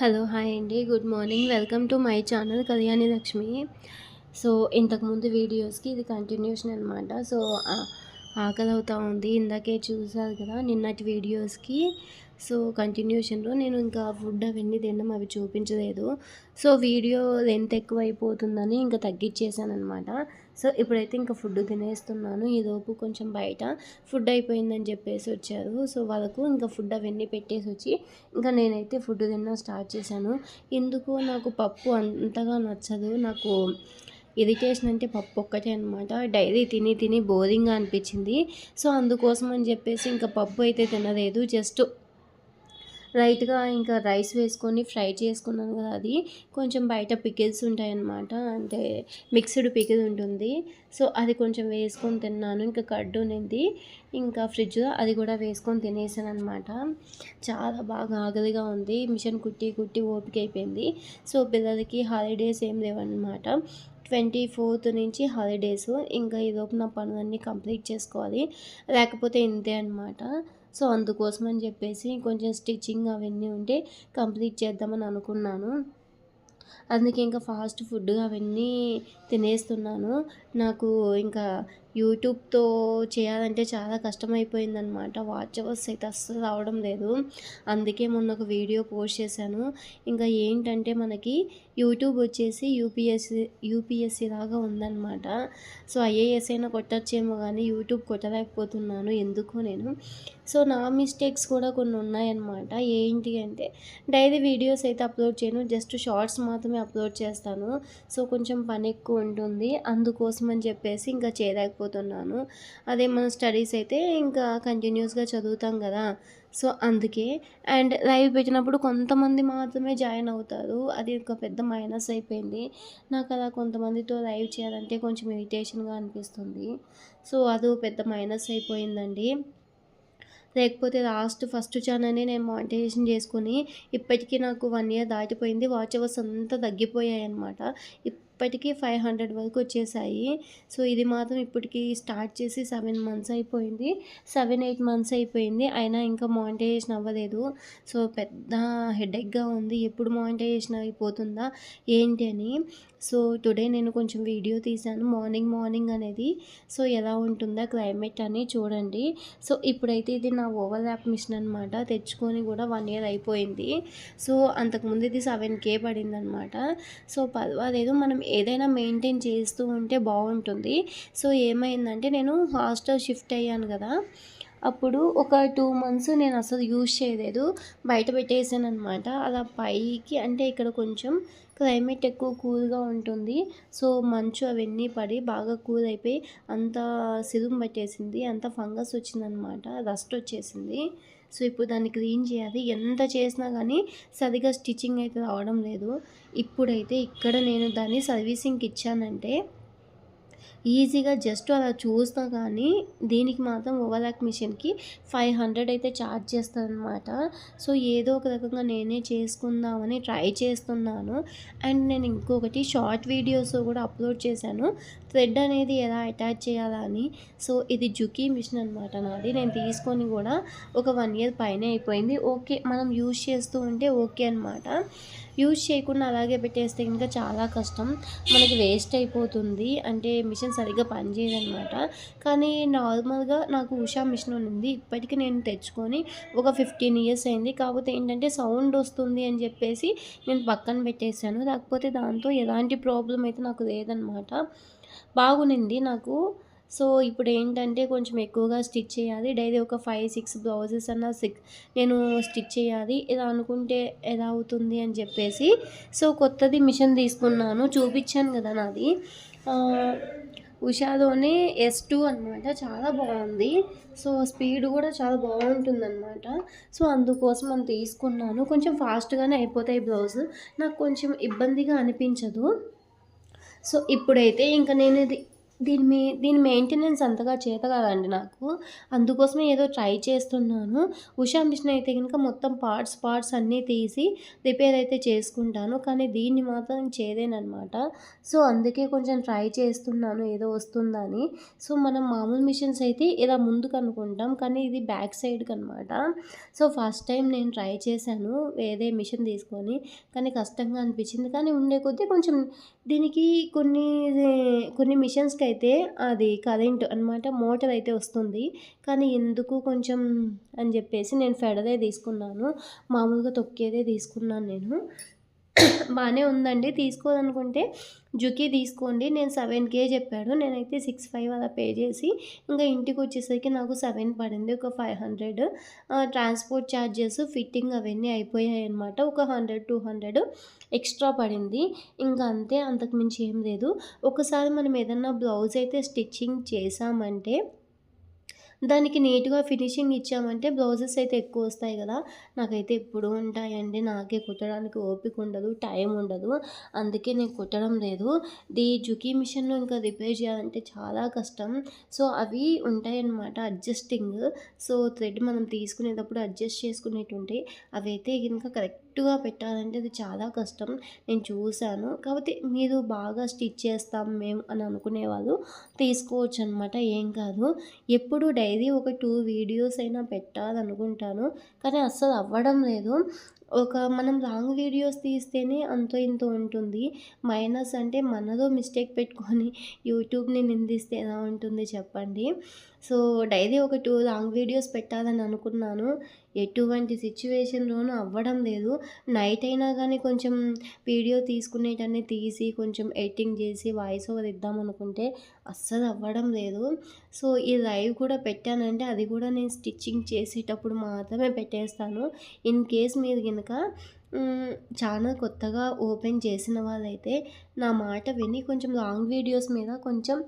Hello hi అండి. Good morning. Welcome to my channel Kalyani Lakshmi. So ఇంతకుముందు వీడియోస్కి ఇది కంటిన్యూషన్ అనమాట సో ఆకలి అవుతూ ఉంది. ఇందాకే చూసారు కదా నిన్నటి వీడియోస్కి. సో కంటిన్యూషన్లో నేను ఇంకా ఫుడ్ అవన్నీ తినడం అవి చూపించలేదు. సో వీడియో లెంత్ ఎక్కువ అయిపోతుందని ఇంకా తగ్గించేసాను అనమాట సో ఇప్పుడైతే ఇంకా ఫుడ్ తినేస్తున్నాను. ఈలోపు కొంచెం బయట ఫుడ్ అయిపోయిందని చెప్పేసి వచ్చారు. సో వాళ్ళకు ఇంకా ఫుడ్ అవన్నీ పెట్టేసి వచ్చి ఇంకా నేనైతే ఫుడ్ తినడం స్టార్ట్ చేశాను. ఎందుకు నాకు పప్పు అంతగా నచ్చదు. నాకు ఇరిటేషన్ అంటే పప్పు ఒక్కటే అనమాట డైలీ తిని తిని బోరింగ్గా అనిపించింది. సో అందుకోసం అని చెప్పేసి ఇంకా పప్పు అయితే తినలేదు. జస్ట్ రైట్గా ఇంకా రైస్ వేసుకొని ఫ్రై చేసుకున్నాను కదా అది. కొంచెం బయట పికిల్స్ ఉంటాయన్నమాట. అంటే మిక్స్డ్ పికిల్ ఉంటుంది. సో అది కొంచెం వేసుకొని తిన్నాను. ఇంకా కడ్డు ఉన్నది. ఇంకా ఫ్రిడ్జ్లో అది కూడా వేసుకొని తినేసాను అనమాట చాలా బాగా ఆకలిగా ఉంది. మిషన్ కుట్టి కుట్టి ఓపిక అయిపోయింది. సో పిల్లలకి హాలిడేస్ ఏం లేవన్నమాట. ట్వంటీ ఫోర్త్ నుంచి హాలిడేస్. ఇంకా ఈలోపు నా పనులన్నీ కంప్లీట్ చేసుకోవాలి. లేకపోతే ఇంతే అనమాట సో అందుకోసం అని చెప్పేసి కొంచెం స్టిచ్చింగ్ అవన్నీ ఉంటే కంప్లీట్ చేద్దామని అనుకున్నాను. అందుకే ఇంకా ఫాస్ట్ ఫుడ్ అవన్నీ తినేస్తున్నాను. నాకు ఇంకా యూట్యూబ్తో చేయాలంటే చాలా కష్టమైపోయిందనమాట వాచ్ అవర్స్ అయితే అస్సలు రావడం లేదు. అందుకే మొన్న ఒక వీడియో పోస్ట్ చేశాను. ఇంకా ఏంటంటే మనకి యూట్యూబ్ వచ్చేసి యూపీఎస్సీ యూపీఎస్సీ లాగా ఉందన్నమాట. సో ఐఏఎస్ అయినా కొట్టచ్చేమో కానీ యూట్యూబ్ కొట్టలేకపోతున్నాను ఎందుకో నేను. సో నా మిస్టేక్స్ కూడా కొన్ని ఉన్నాయన్నమాట. ఏంటి అంటే డైలీ వీడియోస్ అయితే అప్లోడ్ చేయను. జస్ట్ షార్ట్స్ మాత్రమే అప్లోడ్ చేస్తాను. సో కొంచెం పని ఎక్కువ ఉంటుంది. అందుకోసం అని చెప్పేసి ఇంకా చేయలేకపోతున్నాను. అదే మన స్టడీస్ అయితే ఇంకా కంటిన్యూస్గా చదువుతాం కదా. సో అందుకే. అండ్ లైవ్ పెట్టినప్పుడు కొంతమంది మాత్రమే జాయిన్ అవుతారు. అది ఒక పెద్ద మైనస్ అయిపోయింది. నాకు అలా కొంతమందితో లైవ్ చేయాలంటే కొంచెం ఇరిటేషన్గా అనిపిస్తుంది. సో అది పెద్ద మైనస్ అయిపోయిందండి. లేకపోతే లాస్ట్ ఫస్ట్ ఛానల్ని నేను మానిటైజేషన్ చేసుకుని ఇప్పటికీ నాకు వన్ ఇయర్ దాటిపోయింది. వాచ్ అవర్స్ అంతా తగ్గిపోయాయి అనమాట ఇప్పటికీ ఫైవ్ హండ్రెడ్ వరకు వచ్చేసాయి. సో ఇది మాత్రం ఇప్పటికీ స్టార్ట్ చేసి సెవెన్ మంత్స్ అయిపోయింది. సెవెన్ ఎయిట్ మంత్స్ అయిపోయింది. అయినా ఇంకా మానిటైజేషన్ అవ్వలేదు. సో పెద్ద హెడేక్గా ఉంది. ఎప్పుడు మానిటైజేషన్ అయిపోతుందా? ఏంటి అని. సో టుడే నేను కొంచెం వీడియో తీశాను. మార్నింగ్ మార్నింగ్ అనేది. సో ఎలా ఉంటుందా క్లైమేట్ అని చూడండి. సో ఇప్పుడైతే ఇది నా ఓవర్ ల్యాప్ మిషన్ అనమాట తెచ్చుకొని కూడా వన్ ఇయర్ అయిపోయింది. సో అంతకుముందు ఇది సెవెన్ కే పడింది అనమాట సో పర్వాలేదు మనం ఏదైనా మెయింటైన్ చేస్తూ ఉంటే బాగుంటుంది. సో ఏమైందంటే నేను హాస్టల్ షిఫ్ట్ అయ్యాను కదా. అప్పుడు ఒక టూ మంత్స్ నేను అసలు యూజ్ చేయలేదు. బయట పెట్టేసాను అనమాట అలా పైకి అంటే ఇక్కడ కొంచెం క్లైమేట్ ఎక్కువ కూల్గా ఉంటుంది. సో మంచు అవన్నీ పడి బాగా కూల్ అయిపోయి అంత సిరుం పట్టేసింది. అంత ఫంగస్ వచ్చిందనమాట. రస్ట్ వచ్చేసింది. సో ఇప్పుడు దాన్ని క్లీన్ చేయాలి. ఎంత చేసినా కానీ సరిగా స్టిచ్చింగ్ అయితే రావడం లేదు. ఇప్పుడైతే ఇక్కడ నేను దాన్ని సర్వీసింగ్కి ఇచ్చానంటే ఈజీగా జస్ట్ అలా చూస్తా కానీ దీనికి మాత్రం ఓవర్లాక్ మిషన్కి ఫైవ్ హండ్రెడ్ అయితే ఛార్జ్ చేస్తారనమాట సో ఏదో ఒక రకంగా నేనే చేసుకుందామని ట్రై చేస్తున్నాను. అండ్ నేను ఇంకొకటి షార్ట్ వీడియోస్ కూడా అప్లోడ్ చేశాను. థ్రెడ్ అనేది ఎలా అటాచ్ చేయాలని సో ఇది జుకీ మిషన్ అనమాట నాది. నేను తీసుకొని కూడా ఒక వన్ ఇయర్ పైన అయిపోయింది. ఓకే మనం యూజ్ చేస్తూ ఉంటే ఓకే అనమాట యూజ్ చేయకుండా అలాగే పెట్టేస్తే ఇంకా చాలా కష్టం. మనకి వేస్ట్ అయిపోతుంది. అంటే మిషన్ సరిగ్గా పనిచేయదు అనమాట కానీ నార్మల్గా నాకు ఉషా మిషన్ ఉంది. ఇప్పటికీ నేను తెచ్చుకొని ఒక ఫిఫ్టీన్ ఇయర్స్ అయింది. కాకపోతే ఏంటంటే సౌండ్ వస్తుంది అని చెప్పేసి నేను పక్కన పెట్టేశాను. లేకపోతే దాంతో ఎలాంటి ప్రాబ్లం అయితే నాకు లేదనమాట బాగునింది నాకు. సో ఇప్పుడు ఏంటంటే కొంచెం ఎక్కువగా స్టిచ్ చేయాలి. డైలీ ఒక ఫైవ్ సిక్స్ బ్లౌజెస్ అన్న సిక్స్ నేను స్టిచ్ చేయాలి. ఇలా అనుకుంటే ఎలా అవుతుంది అని చెప్పేసి. సో కొత్తది మిషన్ తీసుకున్నాను. చూపించాను కదా నాది. ఉషాలోనే ఎస్ టూ అనమాట చాలా బాగుంది. సో స్పీడ్ కూడా చాలా బాగుంటుంది అనమాట సో అందుకోసం అని తీసుకున్నాను. కొంచెం ఫాస్ట్గానే అయిపోతాయి బ్లౌజ్. నాకు కొంచెం ఇబ్బందిగా అనిపించదు. సో ఇప్పుడైతే ఇంకా నేను ఇది దీని మీ దీని మెయింటెనెన్స్ అంతగా చేత కాదండి నాకు. అందుకోసమే ఏదో ట్రై చేస్తున్నాను. ఉషా మిషన్ అయితే కనుక మొత్తం పార్ట్స్ పార్ట్స్ అన్నీ తీసి రిపేర్ అయితే చేసుకుంటాను. కానీ దీన్ని మాత్రం చేదేనమాట సో అందుకే కొంచెం ట్రై చేస్తున్నాను ఏదో వస్తుందని. సో మనం మామూలు మిషన్స్ అయితే ఇలా ముందుకు అనుకుంటాం. కానీ ఇది బ్యాక్ సైడ్కి అనమాట సో ఫస్ట్ టైం నేను ట్రై చేశాను వేరే మిషన్ తీసుకొని. కానీ కష్టంగా అనిపించింది. కానీ ఉండే కొద్దీ కొంచెం దీనికి కొన్ని కొన్ని మిషన్స్కి అయితే అది కరెంట్ అనమాట మోటార్ అయితే వస్తుంది. కానీ ఎందుకు కొంచెం అని చెప్పేసి నేను ఫెడరే తీసుకున్నాను. మామూలుగా తొక్కేదే తీసుకున్నాను నేను. బాగానే ఉందండి. తీసుకోవాలనుకుంటే జుకీ తీసుకోండి. నేను సెవెన్ కే చెప్పాడు. నేనైతే సిక్స్ ఫైవ్ అలా పే చేసి ఇంకా ఇంటికి వచ్చేసరికి నాకు సెవెన్ పడింది. ఒక five hundred transport charges fitting అవన్నీ అయిపోయాయి అనమాట ఒక హండ్రెడ్ టూ హండ్రెడ్ ఎక్స్ట్రా పడింది. ఇంకా అంతే అంతకు మించి ఏం లేదు. ఒకసారి మనం ఏదన్నా బ్లౌజ్ అయితే స్టిచ్చింగ్ చేసామంటే దానికి నీట్గా ఫినిషింగ్ ఇచ్చామంటే బ్లౌజెస్ అయితే ఎక్కువ వస్తాయి కదా. నాకైతే ఎప్పుడు ఉంటాయండి. నాకే కుట్టడానికి ఓపిక ఉండదు టైం ఉండదు. అందుకే నేను కుట్టడం లేదు. ది జుకీ మిషన్లో ఇంకా రిపేర్ చేయాలంటే చాలా కష్టం. సో అవి ఉంటాయన్నమాట అడ్జస్టింగ్. సో థ్రెడ్ మనం తీసుకునేటప్పుడు అడ్జస్ట్ చేసుకునేవి ఉంటాయి అవి అయితే ఇంకా కరెక్ట్గా పెట్టాలంటే అది చాలా కష్టం. నేను చూశాను. కాబట్టి మీరు బాగా స్టిచ్ చేస్తాం మేము అని అనుకునేవాళ్ళు తీసుకోవచ్చు అనమాట ఏం కాదు. ఎప్పుడు డైలీ ఒక టూ వీడియోస్ అయినా పెట్టాలనుకుంటాను. కానీ అస్సలు అవ్వడం లేదు. ఒక మనం లాంగ్ వీడియోస్ తీస్తేనే అంతో ఇంతో ఉంటుంది. మైనస్ అంటే మనదో మిస్టేక్ పెట్టుకొని యూట్యూబ్ని నిందిస్తే ఎలా ఉంటుంది చెప్పండి. సో డైలీ ఒక టూ లాంగ్ వీడియోస్ పెట్టాలని అనుకున్నాను. ఎటువంటి సిచ్యువేషన్లోనూ అవ్వడం లేదు. నైట్ అయినా కానీ కొంచెం వీడియో తీసుకునేటన్నీ తీసి కొంచెం ఎడిటింగ్ చేసి వాయిస్ ఓవర్ ఇద్దాం అనుకుంటే అస్సలు అవ్వడం లేదు. సో ఈ లైవ్ కూడా పెట్టానంటే అది కూడా నేను స్టిచ్చింగ్ చేసేటప్పుడు మాత్రమే పెట్టేస్తాను. ఇన్ కేస్ మీరు కనుక ఛానల్ కొత్తగా ఓపెన్ చేసిన వాళ్ళైతే నా మాట విని కొంచెం లాంగ్ వీడియోస్ మీద కొంచెం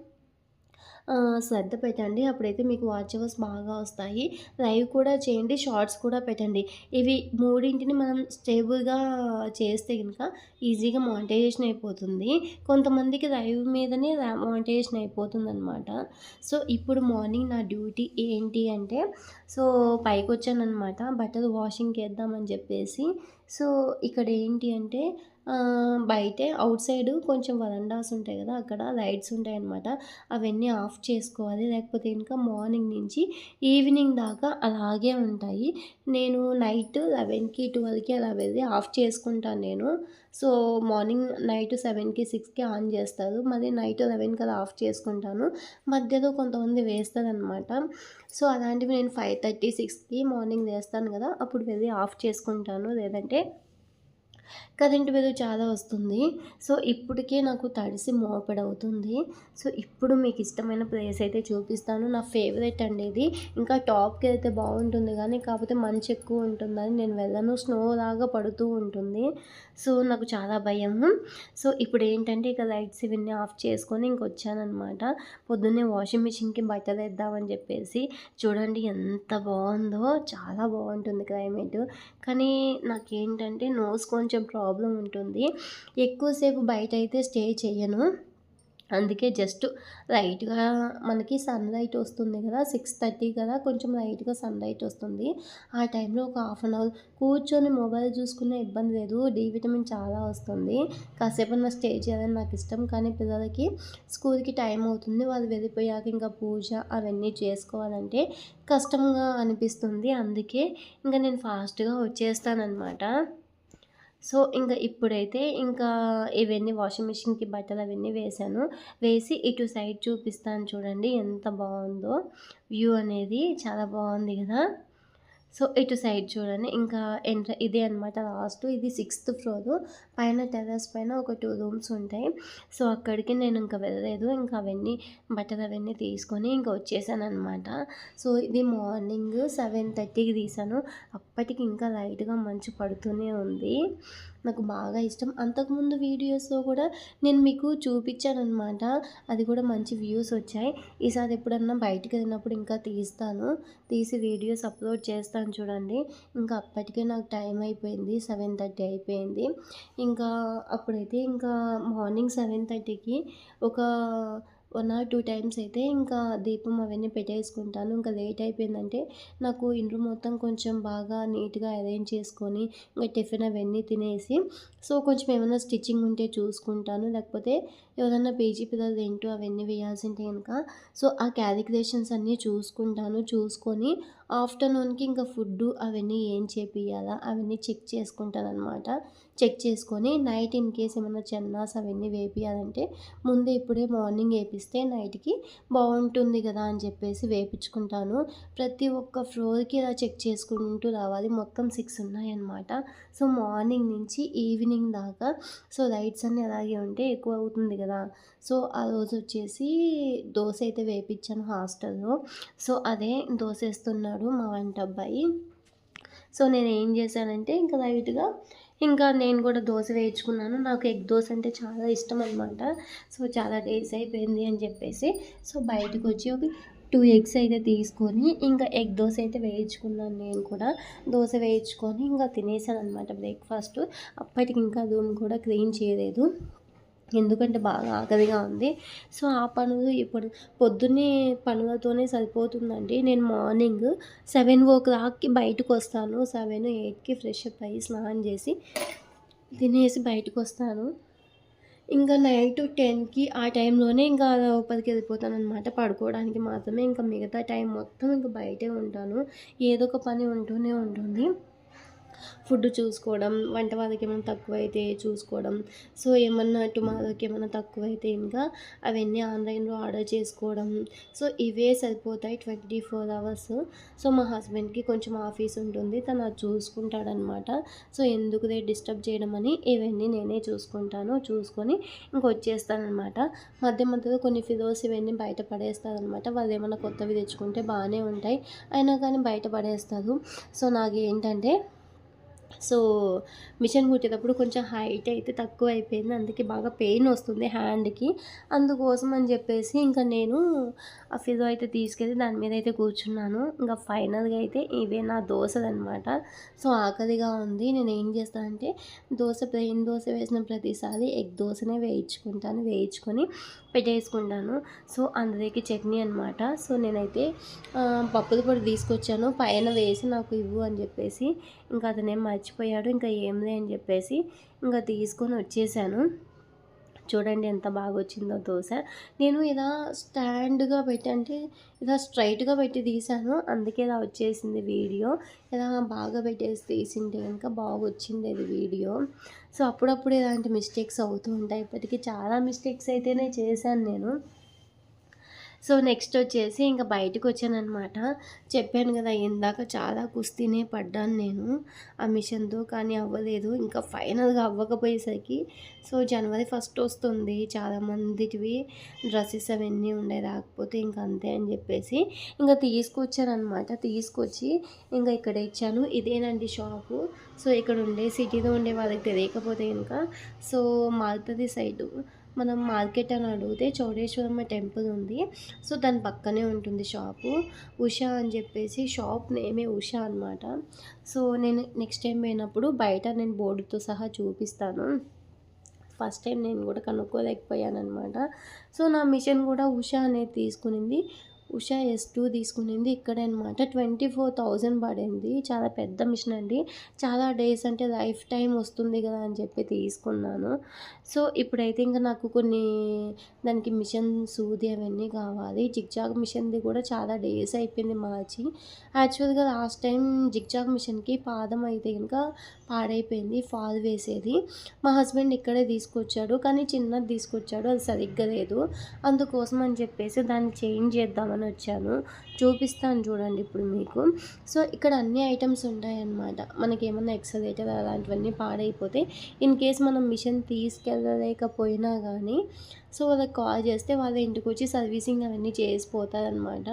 శ్రద్ధ పెట్టండి. అప్పుడైతే మీకు వాచ్ అవర్స్ బాగా వస్తాయి. లైవ్ కూడా చేయండి షార్ట్స్ కూడా పెట్టండి. ఇవి మూడింటిని మనం స్టేబుల్గా చేస్తే కనుక ఈజీగా మానిటైజేషన్ అయిపోతుంది. కొంతమందికి లైవ్ మీదనే మానిటైజేషన్ అయిపోతుంది అనమాట సో ఇప్పుడు మార్నింగ్ నా డ్యూటీ ఏంటి అంటే సో పైకి వచ్చానమాట బట్టలు వాషింగ్ చేద్దామని చెప్పేసి. సో ఇక్కడ ఏంటి అంటే బయటే అవుట్ సైడ్ కొంచెం వరండాస్ ఉంటాయి కదా అక్కడ లైట్స్ ఉంటాయి అన్నమాట అవన్నీ ఆఫ్ చేసుకోవాలి. లేకపోతే ఇంకా మార్నింగ్ నుంచి ఈవినింగ్ దాకా అలాగే ఉంటాయి. నేను నైట్ లెవెన్కి ట్వెల్వ్కి అలా వెళ్ళి ఆఫ్ చేసుకుంటాను నేను. సో మార్నింగ్ నైట్ సెవెన్కి సిక్స్కి ఆన్ చేస్తారు. మళ్ళీ నైట్ లెవెన్కి అలా ఆఫ్ చేసుకుంటాను. మధ్యలో కొంతమంది వేస్తారనమాట సో అలాంటివి నేను ఫైవ్ థర్టీ సిక్స్కి మార్నింగ్ వేస్తాను కదా అప్పుడు వెళ్ళి ఆఫ్ చేసుకుంటాను. లేదంటే కరెంటు బిల్లు చాలా వస్తుంది. సో ఇప్పటికే నాకు తడిసి మోపెడవుతుంది. సో ఇప్పుడు మీకు ఇష్టమైన ప్లేస్ అయితే చూపిస్తాను. నా ఫేవరెట్ అండి ఇది. ఇంకా టాప్కి అయితే బాగుంటుంది కానీ కాకపోతే మంచు ఎక్కువ ఉంటుందని నేను వెళ్ళను. స్నో లాగా పడుతూ ఉంటుంది. సో నాకు చాలా భయం. సో ఇప్పుడు ఏంటంటే ఇక లైట్స్ ఇవన్నీ ఆఫ్ చేసుకొని ఇంకొచ్చానమాట పొద్దున్నే వాషింగ్ మిషన్కి బయటదేద్దామని చెప్పేసి. చూడండి ఎంత బాగుందో చాలా బాగుంటుంది క్లైమేట్. కానీ నాకేంటంటే నోస్ కొంచెం ప్రాబ్లం ఉంటుంది. ఎక్కువసేపు బయట అయితే స్టే చేయను అందుకే జస్ట్ లైట్గా మనకి సన్ లైట్ వస్తుంది కదా సిక్స్ థర్టీ కదా కొంచెం లైట్గా సన్ లైట్ వస్తుంది. ఆ టైంలో ఒక హాఫ్ అన్ అవర్ కూర్చొని మొబైల్ చూసుకునే ఇబ్బంది లేదు. డి విటమిన్ చాలా వస్తుంది. కాసేపు నా స్టే చేయాలని నాకు ఇష్టం. కానీ పిల్లలకి స్కూల్కి టైం అవుతుంది. వాళ్ళు వెళ్ళిపోయాక ఇంకా పూజ అవన్నీ చేసుకోవాలంటే కష్టంగా అనిపిస్తుంది. అందుకే ఇంకా నేను ఫాస్ట్గా వచ్చేస్తానమాట సో ఇంకా ఇప్పుడైతే ఇంకా ఇవన్నీ వాషింగ్ మిషన్కి బట్టలు అవన్నీ వేసాను. వేసి ఇటు సైడ్ చూపిస్తాను చూడండి ఎంత బాగుందో. వ్యూ అనేది చాలా బాగుంది కదా. సో ఇటు సైడ్ చూడండి ఇంకా ఎంట్ర ఇదే అనమాట లాస్ట్ ఇది సిక్స్త్ ఫ్లోర్ పైన టెర్రస్ పైన ఒక టూ రూమ్స్ ఉంటాయి. సో అక్కడికి నేను ఇంకా వెళ్ళలేదు. ఇంకా అవన్నీ బట్టలు అవన్నీ తీసుకొని ఇంకా వచ్చేసాను అనమాట సో ఇది మార్నింగ్ సెవెన్ థర్టీకి తీసాను. అప్పటికి ఇంకా లైట్గా మంచు పడుతూనే ఉంది. నాకు బాగా ఇష్టం. అంతకుముందు వీడియోస్లో కూడా నేను మీకు చూపించాను అనమాట అది కూడా మంచి వ్యూస్ వచ్చాయి. ఈసారి ఎప్పుడన్నా బయటికి వెళ్ళినప్పుడు ఇంకా తీస్తాను. తీసి వీడియోస్ అప్లోడ్ చేస్తాను చూడండి. ఇంకా అప్పటికే నాకు టైం అయిపోయింది. సెవెన్ థర్టీ అయిపోయింది. ఇంకా అప్పుడైతే ఇంకా మార్నింగ్ సెవెన్ థర్టీకి ఒక వన్ ఆర్ టూ టైమ్స్ అయితే ఇంకా దీపం అవన్నీ పెట్టేసుకుంటాను. ఇంకా లేట్ అయిపోయిందంటే నాకు ఇంట్లో మొత్తం కొంచెం బాగా నీట్గా అరేంజ్ చేసుకొని ఇంకా టిఫిన్ అవన్నీ తినేసి సో కొంచెం ఏమైనా స్టిచ్చింగ్ ఉంటే చూసుకుంటాను. లేకపోతే ఎవరైనా పేజీ పిల్లలు ఏంటో అవన్నీ వేయాల్సింటే కనుక సో ఆ క్యాలిక్యులేషన్స్ అన్నీ చూసుకుంటాను చూసుకొని ఆఫ్టర్నూన్కి ఇంకా ఫుడ్ అవన్నీ ఏం చేపియాలా అవన్నీ చెక్ చేసుకుంటాను అనమాట చెక్ చేసుకొని నైట్ ఇన్ కేస్ ఏమైనా చెన్నాస్ అవన్నీ వేపియాలంటే ముందే ఇప్పుడే మార్నింగ్ వేపిస్తే నైట్కి బాగుంటుంది కదా అని చెప్పేసి వేపించుకుంటాను ప్రతి ఒక్క ఫ్లోర్కి ఇలా చెక్ చేసుకుంటూ రావాలి. మొత్తం సిక్స్ ఉన్నాయన్నమాట. సో మార్నింగ్ నుంచి ఈవినింగ్ దాకా సో లైట్స్ అన్నీ అలాగే ఉంటే ఎక్కువ అవుతుంది కదా సో ఆ రోజు వచ్చేసి దోశ అయితే వేపించాను హాస్టల్లో. సో అదే దోశ వేస్తున్నాడు మా వంట అబ్బాయి. సో నేను ఏం చేశానంటే ఇంకా లైట్గా ఇంకా నేను కూడా దోశ వేయించుకున్నాను. నాకు ఎగ్ దోశ అంటే చాలా ఇష్టం అనమాట సో చాలా డేస్ అయిపోయింది అని చెప్పేసి. సో బయటకు వచ్చి ఒక టూ ఎగ్స్ అయితే తీసుకొని ఇంకా ఎగ్ దోశ అయితే వేయించుకున్నాను నేను కూడా. దోశ వేయించుకొని ఇంకా తినేసాను అనమాట బ్రేక్ఫాస్ట్. అప్పటికి ఇంకా రూమ్ కూడా క్లీన్ చేయలేదు. ఎందుకంటే బాగా ఆకలిగా ఉంది. సో ఆ పనులు ఇప్పుడు పొద్దున్నే పనులతోనే సరిపోతుందండి. నేను మార్నింగ్ సెవెన్ ఓ క్లాక్కి బయటకు వస్తాను. సెవెన్ ఎయిట్కి ఫ్రెష్ అప్ అయ్యి స్నానం చేసి తినేసి బయటకు వస్తాను. ఇంకా నైట్ టెన్కి ఆ టైంలోనే ఇంకా లోపలికి వెళ్ళిపోతాను అనమాట పడుకోవడానికి మాత్రమే. ఇంకా మిగతా టైం మొత్తం ఇంకా బయటే ఉంటాను. ఏదో ఒక పని ఉంటూనే ఉంటుంది. ఫుడ్ చూసుకోవడం వంట వాళ్ళకి ఏమైనా తక్కువైతే చూసుకోవడం. సో ఏమన్నా టుమారోకి ఏమైనా తక్కువైతే ఇంకా అవన్నీ ఆన్లైన్లో ఆర్డర్ చేసుకోవడం. సో ఇవే సరిపోతాయి ట్వంటీ ఫోర్ అవర్స్. సో మా హస్బెండ్కి కొంచెం ఆఫీస్ ఉంటుంది తను అది చూసుకుంటాడనమాట. సో ఎందుకు డిస్టర్బ్ చేయడం అని ఇవన్నీ నేనే చూసుకుంటాను చూసుకొని ఇంకొచ్చేస్తానమాట మధ్య మధ్యలో కొన్ని ఫిలోస్ ఇవన్నీ బయట పడేస్తారనమాట. వాళ్ళు ఏమైనా కొత్తవి తెచ్చుకుంటే బాగానే ఉంటాయి అయినా కానీ బయట పడేస్తారు. సో నాకు ఏంటంటే సో మిషన్ కుట్టేటప్పుడు కొంచెం హైట్ అయితే తక్కువ అయిపోయింది అందుకే బాగా పెయిన్ వస్తుంది హ్యాండ్కి. అందుకోసం అని చెప్పేసి ఇంకా నేను ఆ ఫిజో అయితే తీసుకెళ్ళి దాని మీద అయితే కూర్చున్నాను. ఇంకా ఫైనల్గా అయితే ఇవే నా దోశలు అనమాట సో ఆకలిగా ఉంది. నేను ఏం చేస్తానంటే దోశ ప్లెయిన్ దోశ వేసిన ప్రతిసారి ఎగ్ దోశనే వేయించుకుంటాను. వేయించుకొని పెట్టేసుకుంటాను. సో అందులోకి చట్నీ అనమాట. సో నేనైతే పప్పుల పొడి తీసుకొచ్చాను. పైన వేసి నాకు ఇవ్వు అని చెప్పేసి ఇంకా అతనేం మర్చిపోయాడు ఇంకా ఏంలే అని చెప్పేసి ఇంకా తీసుకొని వచ్చేసాను. చూడండి ఎంత బాగా వచ్చిందో దోశ. నేను ఇలా స్టాండ్గా పెట్టి అంటే ఇలా స్ట్రైట్గా పెట్టి తీసాను. అందుకే ఇలా వచ్చేసింది వీడియో. ఇలా బాగా పెట్టేసి తీసింటే కనుక బాగా వచ్చింది అది వీడియో. సో అప్పుడప్పుడు ఇలాంటి మిస్టేక్స్ అవుతూ ఉంటాయి. ఇప్పటికీ చాలా మిస్టేక్స్ అయితేనే చేశాను నేను. సో నెక్స్ట్ వచ్చేసి ఇంకా బయటకు వచ్చానమాట చెప్పాను కదా ఇందాక చాలా కుస్తీనే పడ్డాను నేను ఆ మిషన్తో కానీ అవ్వలేదు. ఇంకా ఫైనల్గా అవ్వకపోయేసరికి సో జనవరి ఫస్ట్ వస్తుంది. చాలామందిటివి డ్రెస్సెస్ అవన్నీ ఉండే రాకపోతే ఇంకా అంతే అని చెప్పేసి ఇంకా తీసుకొచ్చానమాట తీసుకొచ్చి ఇంకా ఇక్కడ ఇచ్చాను. ఇదేనండి షాపు. సో ఇక్కడ ఉండే సిటీలో ఉండే వాళ్ళకి తెలియకపోతే ఇంకా. సో మారుతుంది సైడు మనం మార్కెట్ అని అడిగితే చౌడేశ్వరమ్మ టెంపుల్ ఉంది. సో దాని పక్కనే ఉంటుంది షాపు. ఉషా అని చెప్పేసి షాప్ నేమే ఉషా అనమాట సో నేను నెక్స్ట్ టైం పోయినప్పుడు బయట నేను బోర్డుతో సహా చూపిస్తాను. ఫస్ట్ టైం నేను కూడా కనుక్కోలేకపోయాను అనమాట సో నా మిషన్ కూడా ఉషా అనేది తీసుకునింది. ఉషా ఎస్ టూ తీసుకునింది. ఇక్కడే అనమాట ట్వంటీ ఫోర్ థౌజండ్ పడింది. చాలా పెద్ద మిషన్ అండి. చాలా డేస్ అంటే లైఫ్ టైం వస్తుంది కదా అని చెప్పి తీసుకున్నాను. సో ఇప్పుడైతే ఇంకా నాకు కొన్ని దానికి మిషన్ సూది అవన్నీ కావాలి. జిగ్జాగ్ మిషన్ది కూడా చాలా డేస్ అయిపోయింది మార్చి. యాక్చువల్గా లాస్ట్ టైం జిగ్జాగ్ మిషన్కి పాదం అయితే ఇంకా పాడైపోయింది ఫాల్ వేసేది. మా హస్బెండ్ ఇక్కడే తీసుకొచ్చాడు కానీ చిన్నది తీసుకొచ్చాడు అది సరిగ్గా లేదు. అందుకోసం అని చెప్పేసి దాన్ని చేంజ్ చేద్దామని వచ్చాను. చూపిస్తాను చూడండి ఇప్పుడు మీకు. సో ఇక్కడ అన్ని ఐటమ్స్ ఉంటాయన్నమాట. మనకి ఏమన్నా ఎక్సలేటర్ అలాంటివన్నీ పాడైపోతే ఇన్ కేస్ మనం మిషన్ తీసుకెళ్ళలేకపోయినా కానీ సో వాళ్ళకి కాల్ చేస్తే వాళ్ళ ఇంటికి వచ్చి సర్వీసింగ్ అవన్నీ చేసిపోతారనమాట.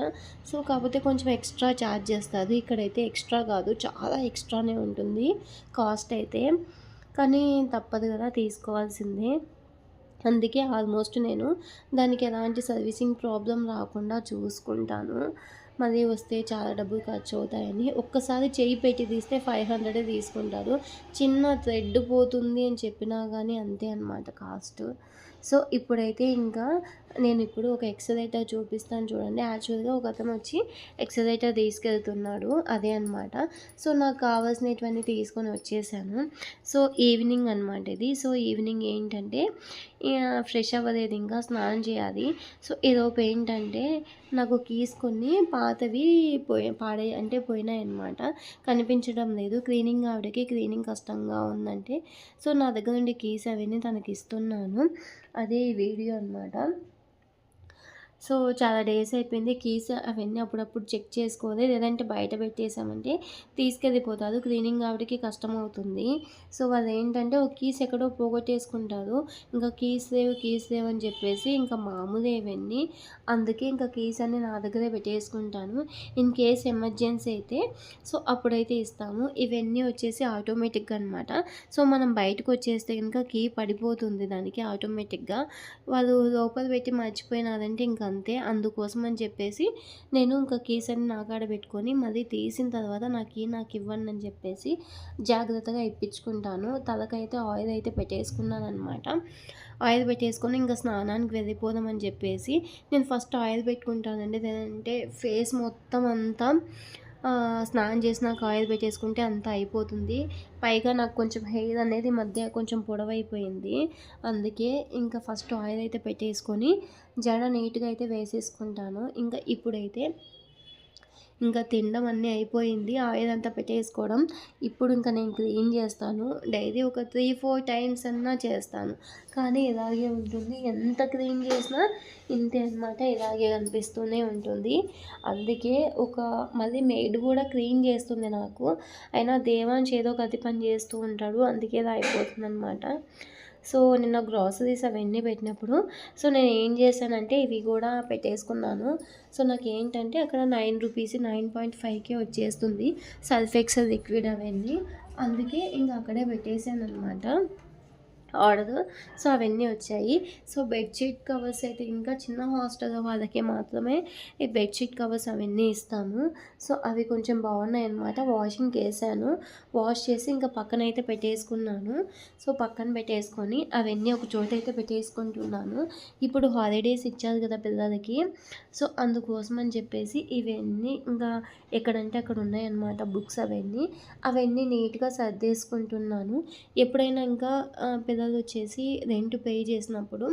సో కాకపోతే కొంచెం ఎక్స్ట్రా ఛార్జ్ చేస్తారు. ఇక్కడైతే ఎక్స్ట్రా కాదు చాలా ఎక్స్ట్రానే ఉంటుంది కాస్ట్ అయితే. కానీ తప్పదు కదా తీసుకోవాల్సిందే. అందుకే ఆల్మోస్ట్ నేను దానికి ఎలాంటి సర్వీసింగ్ ప్రాబ్లం రాకుండా చూసుకుంటాను. మళ్ళీ వస్తే చాలా డబ్బులు ఖర్చు అవుతాయని ఒక్కసారి చేయి పెట్టి తీస్తే ఫైవ్ హండ్రెడే తీసుకుంటారు. చిన్న థ్రెడ్ పోతుంది అని చెప్పినా కానీ అంతే అనమాట కాస్ట్. సో ఇప్పుడైతే ఇంకా నేను ఇప్పుడు ఒక ఎక్సలైటర్ చూపిస్తాను చూడండి. యాక్చువల్గా ఒక అతను వచ్చి ఎక్సలైటర్ తీసుకెళ్తున్నాడు. అదే అనమాట సో నాకు కావాల్సినటువంటి తీసుకొని వచ్చేసాను. సో ఈవినింగ్ అనమాట ఇది. సో ఈవినింగ్ ఏంటంటే ఫ్రెష్ అవ్వలేదు. ఇంకా స్నానం చేయాలి. సో ఇదోపు ఏంటంటే నాకు కీస్ కొన్ని పాతవి పోయి పాడే అంటే పోయినాయి అనమాట కనిపించడం లేదు. క్లీనింగ్ ఆవిడకి క్లీనింగ్ కష్టంగా ఉందంటే. సో నా దగ్గర నుండి కీస్ అవన్నీ తనకి ఇస్తున్నాను అదే ఈ వీడియో అనమాట సో చాలా డేస్ అయిపోయింది. కీస్ అవన్నీ అప్పుడప్పుడు చెక్ చేసుకోవాలి లేదంటే బయట పెట్టేసామంటే తీసుకెళ్ళిపోతారు. క్లీనింగ్ ఆవిడకి కష్టం అవుతుంది సో వాళ్ళు ఏంటంటే ఒక కీస్ ఎక్కడో పోగొట్టేసుకుంటారు. ఇంకా కీస్ లేవు కీస్ లేవు అని చెప్పేసి ఇంకా మామూలు ఇవన్నీ అందుకే ఇంకా కీస్ అన్ని నా దగ్గరే పెట్టేసుకుంటాను. ఇన్ కేస్ ఎమర్జెన్సీ అయితే సో అప్పుడైతే ఇస్తాము. ఇవన్నీ వచ్చేసి ఆటోమేటిక్గా అనమాట సో మనం బయటకు వచ్చేస్తే కనుక కీ పడిపోతుంది దానికి ఆటోమేటిక్గా. వాళ్ళు లోపల పెట్టి మర్చిపోయినారంటే ఇంకా అంతే అందుకోసం అని చెప్పేసి నేను ఇంకా కీస్ అన్ని నాకాడ పెట్టుకొని మళ్ళీ తీసిన తర్వాత నా కీ నాకు ఇవ్వండి అని చెప్పేసి జాగ్రత్తగా ఇప్పించుకుంటాను. తలకైతే ఆయిల్ అయితే పెట్టేసుకున్నాను అనమాట ఆయిల్ పెట్టేసుకొని ఇంకా స్నానానికి వెళ్ళిపోదామని చెప్పేసి నేను ఫస్ట్ ఆయిల్ పెట్టుకుంటానండి. లేదంటే ఫేస్ మొత్తం అంతా స్నానం చేసినాక ఆయిల్ పెట్టేసుకుంటే అంతా అయిపోతుంది. పైగా నాకు కొంచెం హెయిర్ అనేది మధ్య కొంచెం పొడవైపోయింది. అందుకే ఇంకా ఫస్ట్ ఆయిల్ అయితే పెట్టేసుకొని జడ నీట్గా అయితే వేసేసుకుంటాను. ఇంకా ఇప్పుడైతే ఇంకా తినడం అన్నీ అయిపోయింది. ఆయిల్ అంతా పెట్టేసుకోవడం. ఇప్పుడు ఇంకా నేను క్లీన్ చేస్తాను. డైలీ ఒక త్రీ ఫోర్ టైమ్స్ అన్నా చేస్తాను. కానీ ఇలాగే ఉంటుంది. ఎంత క్లీన్ చేసినా ఇంతే అనమాట ఇలాగే కనిపిస్తూనే ఉంటుంది. అందుకే ఒక మళ్ళీ మెయిడ్ కూడా క్లీన్ చేస్తుంది నాకు. అయినా దేవాంశ్ ఏదో కతి పని చేస్తూ ఉంటాడు. అందుకే ఇలా అయిపోతుంది అనమాట సో నిన్న గ్రాసరీస్ అవన్నీ పెట్టినప్పుడు సో నేను ఏం చేశానంటే ఇవి కూడా పెట్టేసుకున్నాను. సో నాకు ఏంటంటే అక్కడ నైన్ రూపీస్ నైన్ పాయింట్ ఫైవ్కే వచ్చేస్తుంది. సల్ఫెక్స్ లిక్విడ్ అవన్నీ. అందుకే ఇంకా అక్కడే పెట్టేసాను అనమాట ఆర్డర్ సో అవన్నీ వచ్చాయి. సో బెడ్షీట్ కవర్స్ అయితే ఇంకా చిన్న హాస్టల్ వాళ్ళకి మాత్రమే ఈ బెడ్షీట్ కవర్స్ అవన్నీ ఇస్తాము. సో అవి కొంచెం బాగున్నాయి అనమాట వాషింగ్ వేసాను వాష్ చేసి ఇంకా పక్కన అయితే పెట్టేసుకున్నాను. సో పక్కన పెట్టేసుకొని అవన్నీ ఒక చోట అయితే పెట్టేసుకుంటున్నాను. ఇప్పుడు హాలిడేస్ ఇచ్చారు కదా పిల్లలకి. సో అందుకోసం అని చెప్పేసి ఇవన్నీ ఇంకా ఎక్కడంటే అక్కడ ఉన్నాయన్నమాట బుక్స్ అవన్నీ. అవన్నీ నీట్గా సర్దేసుకుంటున్నాను. ఎప్పుడైనా ఇంకా పిల్లలు వచ్చేసి రెంట్ పే చేసినప్పుడు